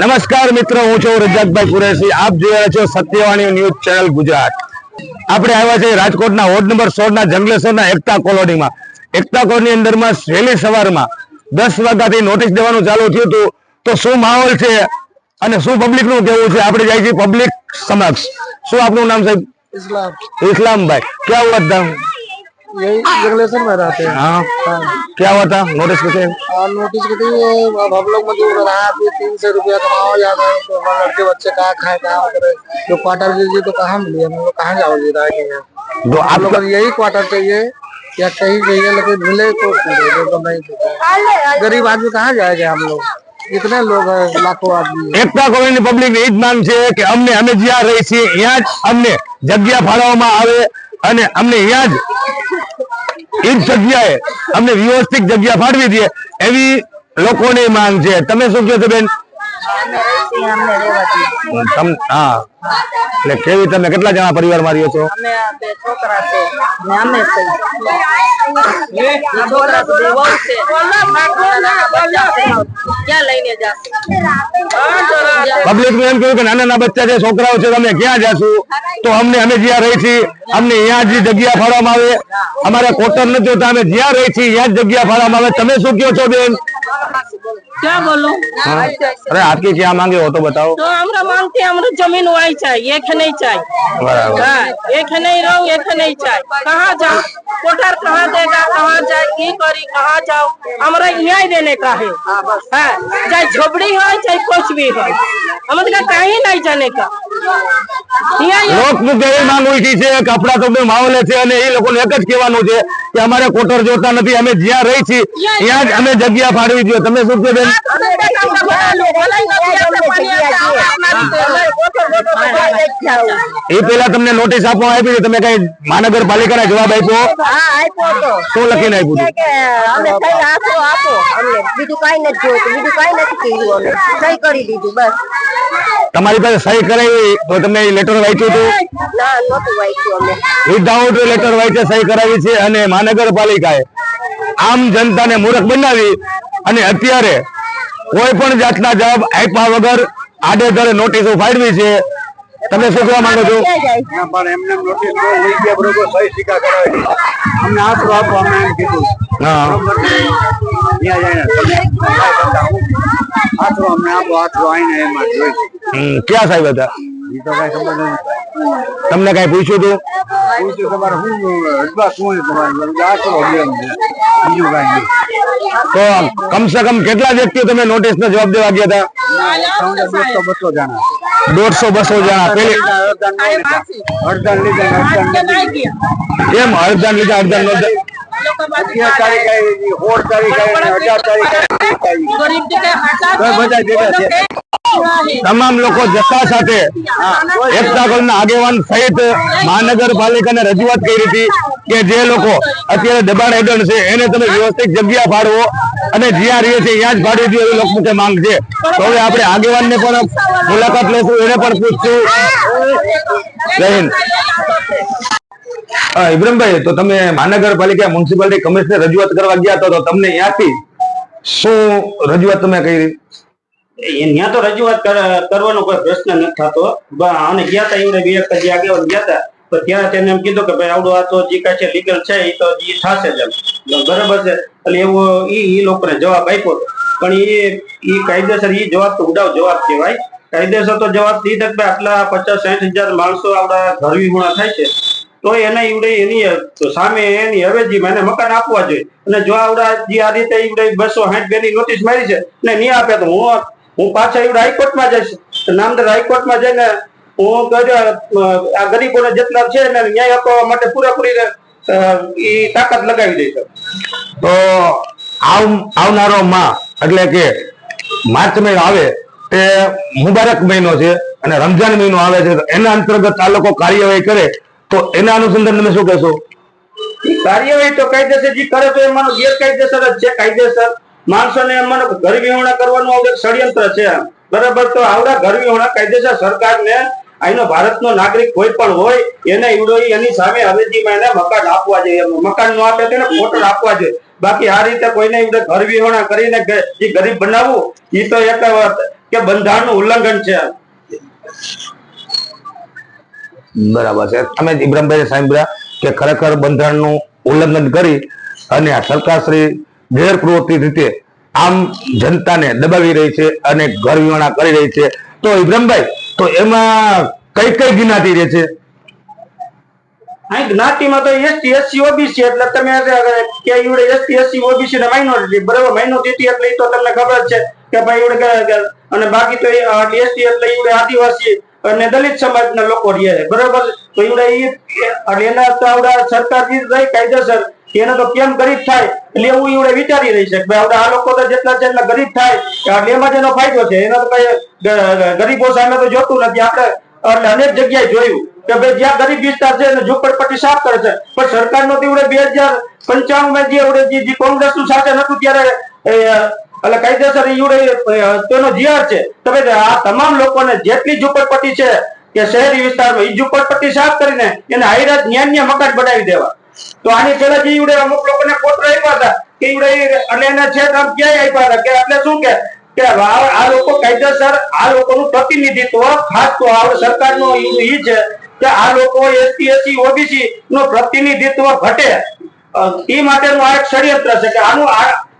નમસ્કાર મિત્રો હું છું રજાકભાઈ કુરેશી. આપ જોઈ રહ્યા છો સત્યવાણી ન્યૂઝ ચેનલ ગુજરાત. આપણે આવ્યા છીએ રાજકોટના વોર્ડ નંબર સોળ ના જંગલેશ્વરના એકતા કોલોનીમાં. એકતા કોલોની અંદરમાં વહેલી સવારમાં દસ વાગ્યાથી નોટિસ દેવાનું ચાલુ થયું હતું. તો શું માહોલ છે અને શું પબ્લિકનું કેવું છે? આપણે જાય છીએ પબ્લિક સમક્ષ. શું આપનું નામ સાહેબ? ઇસ્લામ. ઇસ્લામભાઈ. ક્યાં વાત यही जंगलेश्वर में रहते हैं हाँ क्या हुआ था नोटिस कैसे और नोटिस के लिए अब हम लोग मजबूर हो रहा है अभी तीन सौ रुपया कमाओ या तो लड़के बच्चे कहाँ खाए कहाँ करे जो क्वार्टर दीजिए तो कहाँ मिलिए हम लोग कहाँ जाओगे रहेंगे तो हम आपका लोग को यही क्वार्टर चाहिए या कहीं चाहिए लेकिन मिले तो मिले नहीं तो नहीं मिले। गरीब आदमी कहाँ जाएंगे हम लोग कितने लोग हैं लाखों आदमी हैं। એકતા કોલોની પબ્લિક ની જ માંગ છે કે અમને અમે જ્યાં રહી છીએ ત્યાં જ અમને જગ્યા ફાળવવામાં આવે અને અમને ત્યાં જ એ જગ્યાએ. અમને વ્યવસ્થિત જગ્યા ફાળવી દે એવી લોકોની માંગ છે. તમે શું કહો છો બેન? હા. એટલે કેવી તમે કેટલા જણા પરિવારમાં રહ્યો છો? અમે બે છોકરા ને અમે પબ્લિકનું એમ કહ્યું કે નાના નાના બચ્ચા છે છોકરાઓ છે તમે ક્યાં જાશું? તો અમને અમે જ્યાં રહી છીએ અમને અહીંયા જ જગ્યા ફાળવામાં આવે. અમારે કોટર નથી હોતા અમે જ્યાં રહી છીએ ત્યાં જ જગ્યા ફાળવામાં આવે. તમે શું કહો છો બેન? क्या बोलूं हाँ? अरे आपकी क्या मांगे हो तो बताओ तो हमरा मांगते हैं, हमरा जमीन वही चाहिए एक नहीं चाहिए बराबर हाँ, एक नहीं रहो एक नहीं चाहिए कहाँ जाओ कोठार कहाँ देगा कहाँ जाए की करी कहाँ जाओ हमरा यहाँ ही देने का है हाँ, चाहे झोपड़ी हो चाहे कुछ भी हो हम तो कहीं नहीं जाने का લોકમાં ઉલટી છે, કપડા તો બે માહોલે છે અને એ લોકોને એક જ કહેવાનું છે કે અમારે કોટર જોતા નથી, અમે જ્યાં રહી છીએ, ત્યાં જ અમે જગ્યા ફાળવી દો તમે શું કે બેન? એ પેલા તમને નોટિસ આપવામાં આવી તમે કઈ મહાનગરપાલિકાને જવાબ આપ્યો? શું લખીને આપ્યું તમારી પાસે સહી કરાવી તો તમે લેટર વાંચ્યું હતું? વિધાઉટ લેટર વાંચે સહી કરાવી છે અને મહાનગરપાલિકાએ આમ જનતાને મૂર્ખ બનાવી અને અત્યારે કોઈ પણ જાતના જવાબ આપ્યા વગર આડેધડે નોટિસો ફાળવી છે. તમે શું કહેવા માંગો છો? પણ એમને નોટિસ તો લઈ ગયા બરોબર સહી સિક્કા કરાવી અમને આશરો આપો અમે એમ કીધું. હા. આશરો અમને આપો આશરો આવીને એમાં જોઈ ક્યાં સાહેબ હતા? તમને કઈ પૂછ્યું હતું? પૂછ્યું તમારે શું અડવા શું તમારે આશરો બીજું કઈ નહીં. તો કમસે કમ કેટલા વ્યક્તિઓ તમે નોટિસ નો જવાબ દેવા ગયા હતા? દોઢસો બસો જણા. પેલી હડધાન લીધા કેમ હડધાન લીધા હડધાન તારીખ તારીખ તારીખ. બધા તમામ લોકો જથ્થા સાથે એકતા કોલના આગેવાન સહિત મહાનગરપાલિકાને રજૂઆત કરી હતી કે જે લોકો અત્યારે દબાણ હેઠળ છે એને તમે વ્યવસ્થિત જગ્યા ફાળવો અને જ્યાં રહીએ છીએ ત્યાં જ ફાળવી દો એવી લોકમુખે માંગ છે. તો હવે આપણે આગેવાનને પણ મુલાકાત લેશું એને પણ પૂછશું. જય હિન્દ. ઇબ્રાહીમભાઈ તો તમે મહાનગરપાલિકા મ્યુનિસિપાલિટી કમિશનર રજૂઆત કરવા ગયા તો તમને ત્યાંથી શું રજૂઆત તમે કરી? ત્યાં તો રજૂઆત કરવાનો કોઈ પ્રશ્ન નથી થતો. અને ગયા હતા એમને બે એક જે ગયા હતા તો ત્યાં તેને એમ કીધું કે ભાઈ આવડો આ તો જે કાંઈ છે, લીગલ છે એ તો એ થશે જ બરાબર છે. એટલે એવો એ એ લોકોને જવાબ આપ્યો. પણ એ એ કાયદેસર એ જવાબ તો ઉડાવ જવાબ કહેવાય. કાયદેસર તો જવાબ દે ભાઈ આટલા પચાસ સાઠ હજાર માણસો આવડા ઘર વિહોણા થાય છે. તો એના ઈવડે એની સામે એની અવેજીમાં એને મકાન આપવા જોઈએ. અને જો આવડા જે આ રીતે ઈવડે બસો સાઠ બે ની નોટિસ મારી છે, ને નહીં આપે તો હું હું પાછા એવું હાઈકોર્ટમાં જઈશ. નામદાર હાઈકોર્ટમાં જઈને હું કર્યો આ ગરીબોને જેટલા છે ને ન્યાય અપાવવા માટે પૂરેપૂરી એ તાકાત લગાવી દઈશ. તો આવ આવનારો માં એટલે કે માર્ચ મહિનો આવે તે મુબારક મહિનો છે અને રમજાન મહિનો આવે છે એના અંતર્ગત આ લોકો કાર્યવાહી કરે તો એના અનુસંધાન તમે શું કહેશો? કાર્યવાહી તો કાયદેસર જે કરે તો એ માનો ગેરકાયદેસર જ છે કાયદેસર. માણસોને એમ ઘર વિહોણા કરવાનું આવડે ષડયંત્ર છે બરાબર? તો આવડા ઘર વિહોણા કાયદેસર સરકારને અહીંનો ભારતનો નાગરિક કોઈ પણ હોય, એને ઈવડોઈ એની સામે અવેજીમાં એને મકાન આપવા જોઈએ. મકાન ન આપે તેને મોટર આપવા જોઈએ. બાકી આ રીતે કોઈને ઈવડે ઘર વિહોણા કરીને એ ગરીબ બનાવવું એ તો એક કે બંધારણનું ઉલ્લંઘન છે બરાબર છે. તમે ઇબ્રાહીમભાઈ સાંભળ્યા કે ખરેખર બંધારણનું ઉલ્લંઘન કરી અને સરકારશ્રી ગેરપ્રવૃત્તિ રીતે આમ જનતાને દબાવી રહી છે અને ઘર કરી રહી છે. તો ઇબ્રાહીમભાઈ, તો એમાં કઈ કઈ ગિનાતી રહે છે? જ્ઞાતિમાં તો એસટી એસસી, ઓબીસી એટલે તમે કે ઈવડે એસટી એસસી ઓબીસી ને માઇનોરિટી બરાબર? માઇનોરિટી એટલે તો તમને ખબર છે કે ભાઈ કે- અને બાકી તો એસટી એટલે ઈવડે આદિવાસી અને દલિત સમાજના લોકો રહે બરાબર? તો ઈવડે ઈ એટલે એના તો આવડા સરકારથી કાયદેસર એને તો કેમ ગરીબ થાય? એટલે એવું એવડે વિચારી રહી છે કે ભાઈ આ લોકો તો જેટલા છે એટલા ગરીબ થાય. એટલે એમાં જ એનો ફાયદો છે. એનો તો કઈ ગરીબો સામે તો જોતું નથી. આપણે એટલે અનેક જગ્યાએ જોયું કે ભાઈ જ્યાં ગરીબ વિસ્તાર છે એને ઝૂંપડપટ્ટી સાફ કરે છે. પણ સરકારનો નો તીવડે બે હજાર પંચાણું માં જે એવડે જે- સાથે શાસન ત્યારે એટલે કાયદેસર ઈવડે તેનો જીઆર છે. તો ભાઈ આ તમામ લોકોને જેટલી ઝુંપડપટ્ટી છે કે શહેરી વિસ્તારમાં એ ઝુંપડપટ્ટી સાફ કરીને એને હાઈરાત ન્યાન્ય મકાન બનાવી દેવા. તો આની પેલા જીવડે અમુક લોકોને કોતરા આપ્યા હતા, કે ઈવડે એટલે એને છે આમ ક્યાંય આપ્યા હતા, કે એટલે શું કે કે આ લોકો કાયદેસર આ લોકોનું પ્રતિનિધિત્વ ખાસ તો આ સરકારનો ઈ છે કે આ લોકો એસટી એસી ઓબીસી નું પ્રતિનિધિત્વ ઘટે. એ માટેનું આ એક ષડયંત્ર છે કે આનું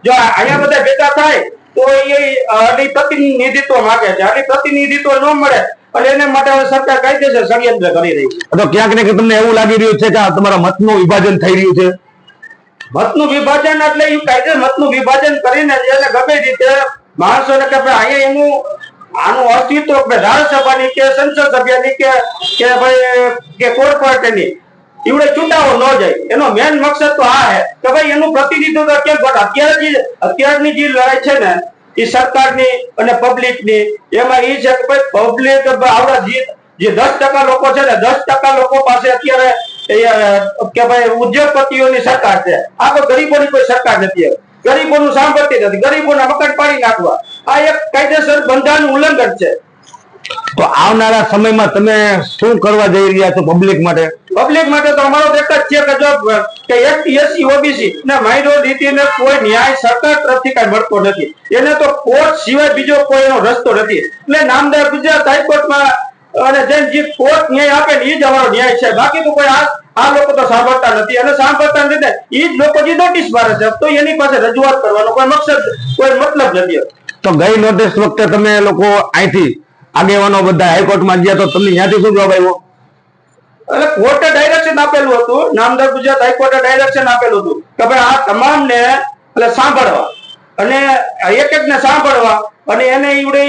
જો અહીંયા બધા ભેગા થાય, તો એ પ્રતિનિધિત્વ માગે છે. એટલે પ્રતિનિધિત્વ ન મળે એટલે એને માટે હવે સરકાર કાયદેસર ષડયંત્ર કરી રહી છે. તો ક્યાંક ને તમને એવું લાગી રહ્યું છે કે આ તમારા મતનું વિભાજન થઈ રહ્યું છે? મતનું વિભાજન એટલે એ કાયદે મતનું વિભાજન કરીને એટલે ગમે રીતે માણસોને કે ભાઈ અહીંયા એનું આનું અસ્તિત્વ ધારાસભાની કે સંસદ સભ્યની કે કે ભાઈ કે કોર્પોરેટરની એવડે ચૂંટાવો ન જાય. એનો મેન મકસદ તો આ હે કે ભાઈ એનું પ્રતિનિધિત્વ કેમ અત્યારે જે અત્યારની જે લડાઈ છે ને એ સરકારની અને પબ્લિકની એમાં એ છે કે ભાઈ પબ્લિક આવડા જે દસ ટકા લોકો છે ને, દસ ટકા લોકો પાસે અત્યારે કે ભાઈ ઉદ્યોગપતિઓની સરકાર છે. આ તો ગરીબોની કોઈ સરકાર નથી ગરીબોનું સાંભળતી નથી. ગરીબોના મકાન પાડી નાખવા. આ એક કાયદેસર બંધારણ ઉલ્લંઘન છે. તો આવનારા સમયમાં તમે શું કરવા જઈ રહ્યા છો પબ્લિક માટે? પબ્લિક માટે તો અમારો એક જ છે કે જો, કે એસટી ઓબીસી ને માઇનોરિટીને કોઈ ન્યાય સરકાર તરફથી કાંઈ મળતો નથી. એને તો કોર્ટ સિવાય બીજો કોઈ એનો રસ્તો નથી. એટલે નામદાર ગુજરાત હાઈકોર્ટમાં, અને જેમ જે કોર્ટ ન્યાય આપે ને એ જ અમારો ન્યાય છે. બાકી તો કોઈ આ આ લોકો તો સાંભળતા નથી. અને સાંભળતા નથી એ જ લોકો જે નોટિસ મારે છે, તો એની પાસે રજૂઆત કરવાનો કોઈ મકસદ, કોઈ મતલબ નથી તો ગઈ નોટિસ વખતે તમે લોકો અહીંથી આગેવાનો બધા હાઈકોર્ટમાં ગયા તો તમને ત્યાંથી શું જવાબ આવ્યો? એટલે કોર્ટે ડાયરેક્શન આપેલું હતું. નામદાર ગુજરાત હાઈકોર્ટે ડાયરેક્શન આપેલું હતું કે ભાઈ આ તમામને એટલે સાંભળવા. અને એક એક ને સાંભળવા. અને એને ઈવડે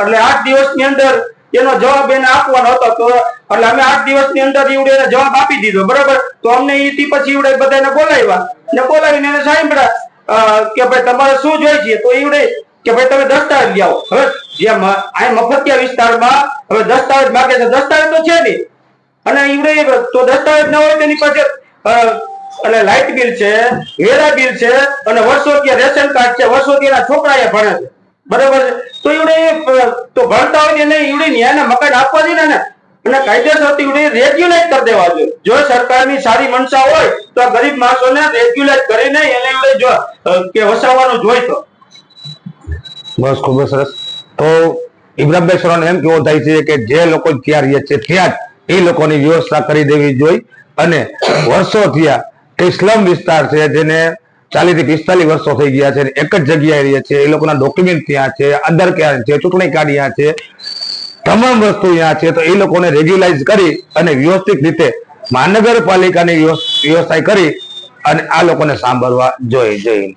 એટલે આઠ દિવસની અંદર એનો જવાબ એને આપવાનો હતો તો, એટલે અમે આઠ દિવસની અંદર ઈવડે એને જવાબ આપી દીધો. બરાબર? તો અમને ઈથી પછી ઈવડે બધાને બોલાવ્યા. ને બોલાવીને એને સાંભળ્યા કે ભાઈ તમારે શું જોઈએ? છે તો ઈવડે કે ભાઈ તમે દસ્તાવેજ લઈ આવો હવે જે આ મફતિયા વિસ્તારમાં, હવે દસ્તાવેજ માગે છે. દસ્તાવેજ તો છે નહીં. અને ઈવડે તો દસ્તાવેજ ન હોય તેની પાસે અને લાઇટ બિલ છે, વેરા બિલ છે, અને વર્ષોથી રેશન કાર્ડ છે વર્ષો ત્યાં છોકરા એ ભણે છે. બરાબર છે? તો એવડે તો ભણતા હોય એને ઈવડે ન્યાયના મકાન આપવા જોઈએ ને અને કાયદેસર ઈવડે રેગ્યુલેટ કરી દેવા જોઈએ. જો સરકારની સારી મનસા હોય, તો આ ગરીબ માણસોને રેગ્યુલેટ કરીને એને ઈવડે જો કે વસાવવાનું જોઈ તો. બસ, ખૂબ સરસ. તો ઇબ્રાહીમભાઈ સરોને એમ કેવો થાય છે કે જે લોકો ત્યાં રહે છે, ત્યાં જ એ લોકોની વ્યવસ્થા કરી દેવી જોઈએ અને વર્ષો થયા સ્લમ વિસ્તાર છે જેને ચાલીસથી પિસ્તાલીસ વર્ષો થઈ ગયા છે એક જ જગ્યાએ રહીએ છીએ એ લોકોના ડોક્યુમેન્ટ ત્યાં છે, આધાર કાર્ડ છે, ચૂંટણી કાર્ડ ત્યાં છે, તમામ વસ્તુ ત્યાં છે. તો એ લોકોને રેગ્યુલાઇઝ કરી અને વ્યવસ્થિત રીતે મહાનગરપાલિકાની વ્યવસ્થા કરી અને આ લોકોને સાંભળવા જોઈએ હિન્દ